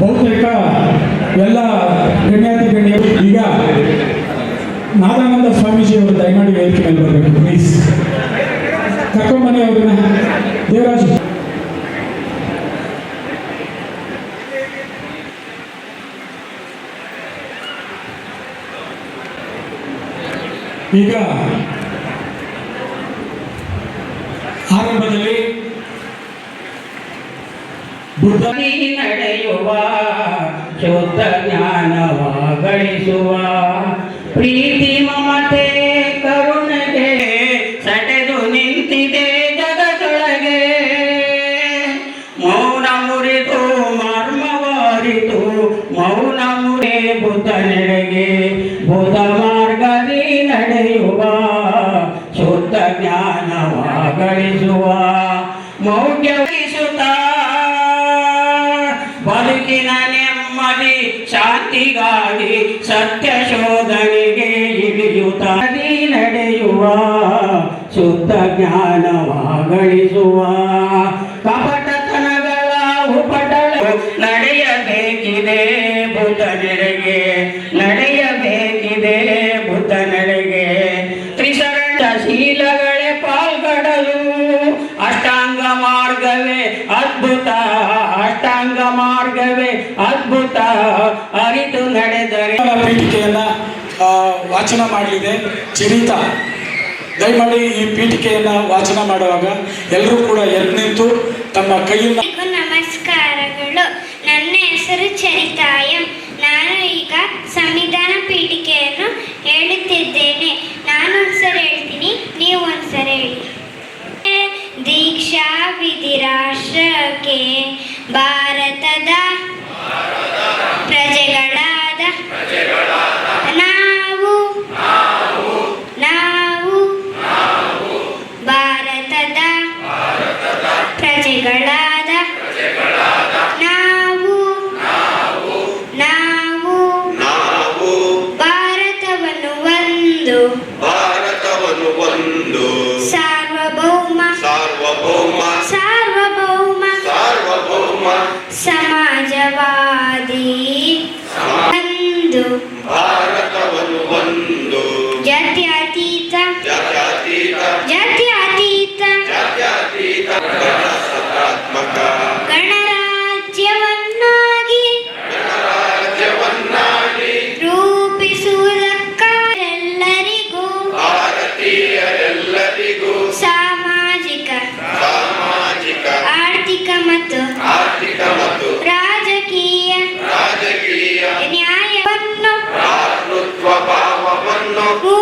ಬಹುತೇಕ ಎಲ್ಲ ಗಣ್ಯಾತಿ ಗಣ್ಯರು ಈಗ ನಾದಾನಂದ ಸ್ವಾಮೀಜಿ ಅವರು ದಯಮಾಡಿ ವೇದಿಕೆ ಮೇಲೆ ಬರಬೇಕು ಪ್ಲೀಸ್ ಕರ್ಕೊಂಬನ್ನಿ ಅವ್ರನ್ನ. ದೇವರಾಜ್. ಈಗ ಆರಂಭದಲ್ಲಿ ಬುದ್ಧ ಶುದ್ಧ ಜ್ಞಾನವಾಗಳಿಸುವ. ಪ್ರೀತಿ ಮಮತೆ, ಕರುಣೆಗೆ ಸಟೆದು ನಿಂತಿದೆ ಜಗದೊಳಗೆ. ಮೌನ ಮುರಿದು ಮರ್ಮವಾರಿತು ಮೌನ ಮುರೆ ಬುದ್ಧ ನೆಡೆಗೆ. ಬುಧ ಮಾರ್ಗದಿ ನಡೆಯುವ, ಶುದ್ಧ ಜ್ಞಾನವಾಗಳಿಸುವ. ಮೌಢ್ಯ ಶಾಂತಿಗಾಗಿ ಸತ್ಯ ಶೋಧನೆಗೆ ಇಳಿಯುತ್ತ ನಡೆಯುವ ಶುದ್ಧ ಜ್ಞಾನವ ಗಳಿಸುವ ಮಾರ್ಗವೇ ಅದ್ಭುತ ಅರಿತು ನಡೆದರೆ. ಪೀಠಿಕೆಯನ್ನ ವಾಚನ ಮಾಡಲಿದೆ. ಚಿರಿತ ದಯಮಾಡಿ ಈ ಪೀಠಿಕೆಯನ್ನ ವಾಚನ ಮಾಡುವಾಗ ಎಲ್ಲರೂ ಕೂಡ ಎದ್ದು ನಿಂತು ತಮ್ಮ ಕೈಯಿಂದ ನಮಸ್ಕಾರಗಳು. ನನ್ನ ಹೆಸರು ಚರಿತಾಯಂ. ನಾನು ಈಗ ಸಂವಿಧಾನ ಪೀಠಿಕೆಯನ್ನು ಹೇಳುತ್ತಿದ್ದೇನೆ. ನಾನು ಒಂದ್ಸರಿ ಹೇಳ್ತೀನಿ ನೀವು ಒಂದ್ಸರಿ ಹೇಳಿ. ದೀಕ್ಷಾ ವಿಧಿ ರಾಷ್ಟ್ರಕ್ಕೆ ಭಾರತದ ಪ್ರಜೆಗಳಾದ ನಾವು ನಾವು ಭಾರತದ ಪ್ರಜೆಗಳಾದ ನಾವು ನಾವು ನಾವು ಭಾರತವನ್ನು ಒಂದು ಭಾರತವನ್ನು ಒಂದು ಸಾರ್ವಭೌಮ ಸಾರ್ವಭೌಮ ಸಮಾಜವಾದಿ ಒಂದು. ಭಾರತವನ್ನು ಒಂದು. ಜಾತ್ಯತೀತ. ಜಾತ್ಯತೀತ. ಜಾತ್ಯತೀತ. ಜಾತ್ಯತೀತ. ಗಣ ಗಣರಾಜ್ಯವನ್ನಾಗಿ Oh!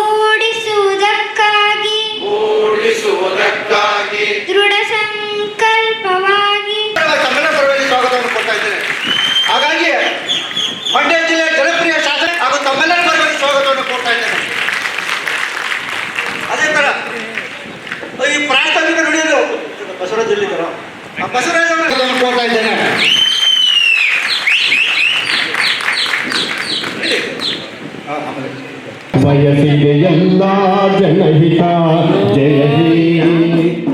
ಬಯಸಿದೆ ಎಲ್ಲ ಜನಹಿತ ಜಯ ಹೇ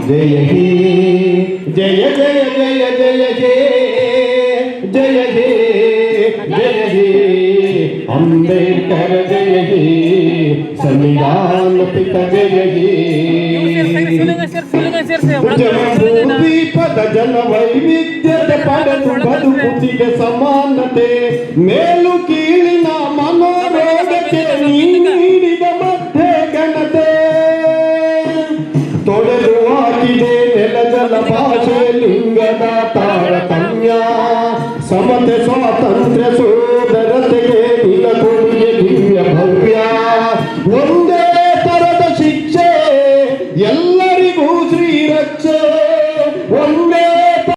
ಜಯ ಹೇ ಜಯ ಜಯ ಜಯ ಜಯ ಹೇ ಜಯ ಹೇ ಜಯ ಹೇ ಅಂಬೇಡ್ಕರ್ ಜಯ ಹೇ ಸಂವಿಧಾನ ಪಿತ ಜಯ ಹೇ ದ್ವೀಪದ ಜನ ವೈವಿಧ್ಯತೆ ಪಡೆದು ಬದುಕುತ್ತಿಗೆ ಸಮಾನತೆ ಮೇಲು ಲಿಂಗದ